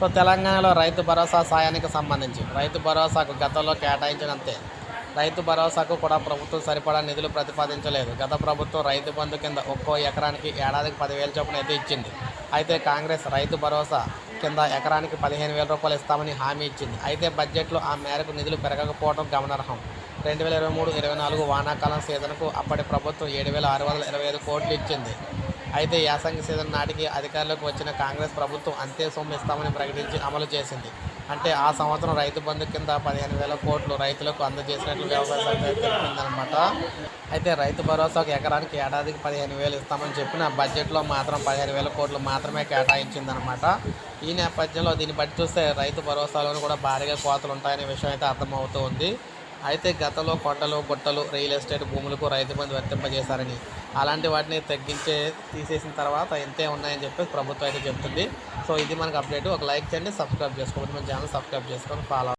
So తెలంగాణలో రైతు భరోసా సాయానికి సంబంధించి రైతు భరోసాకు గతంలో కేటాయించినంతే. రైతు భరోసాకు కూడా ప్రభుత్వం సరిపడా నిధులు ప్రతిపాదించలేదు. గత ప్రభుత్వం రైతు బంధు కింద ఒక్కో ఎకరానికి ఏడాదికి పదివేల చొప్పున అయితే ఇచ్చింది. అయితే కాంగ్రెస్ రైతు భరోసా కింద ఎకరానికి పదిహేను వేల రూపాయలు ఇస్తామని హామీ ఇచ్చింది. అయితే బడ్జెట్లో ఆ మేరకు నిధులు పెరగకపోవడం గమనార్హం. రెండు వేల ఇరవై మూడు ఇరవై నాలుగు వానాకాలం సీజన్కు అప్పటి ప్రభుత్వం ఏడు వేల ఆరు వందల ఇరవై ఐదు కోట్లు ఇచ్చింది. అయితే యాసంగి సీజన్ నాటికి అధికారంలోకి వచ్చిన కాంగ్రెస్ ప్రభుత్వం అంతే సొమ్ము ఇస్తామని ప్రకటించి అమలు చేసింది. అంటే ఆ సంవత్సరం రైతు బంధు కింద పదిహేను వేల కోట్లు రైతులకు అందజేసినట్లు వ్యవసాయ శాఖ తెలిపిందనమాట అయితే రైతు భరోసాకు ఎకరానికి ఏడాదికి పదిహేను వేలు ఇస్తామని చెప్పిన బడ్జెట్లో మాత్రం పదిహేను వేల కోట్లు మాత్రమే కేటాయించిందనమాట ఈ నేపథ్యంలో దీన్ని బట్టి చూస్తే రైతు భరోసాలోనూ కూడా భారీగా కోతలు ఉంటాయనే విషయం అయితే అర్థమవుతూ ఉంది. అయితే గతంలో కొండలు గుట్టలు రియల్ ఎస్టేట్ భూములకు రైతు బంధు వర్తింపజేశారని. అలాంటి వాటిని తగ్గించే తీసేసిన తర్వాత ఇంతే ఉన్నాయని చెప్పి ప్రభుత్వం అయితే చెప్తుంది సో ఇది మనకు అప్డేట్. ఒక లైక్ చేయండి సబ్స్క్రైబ్ చేసుకోండి. మన ఛానల్ సబ్స్క్రైబ్ చేసుకొని ఫాలో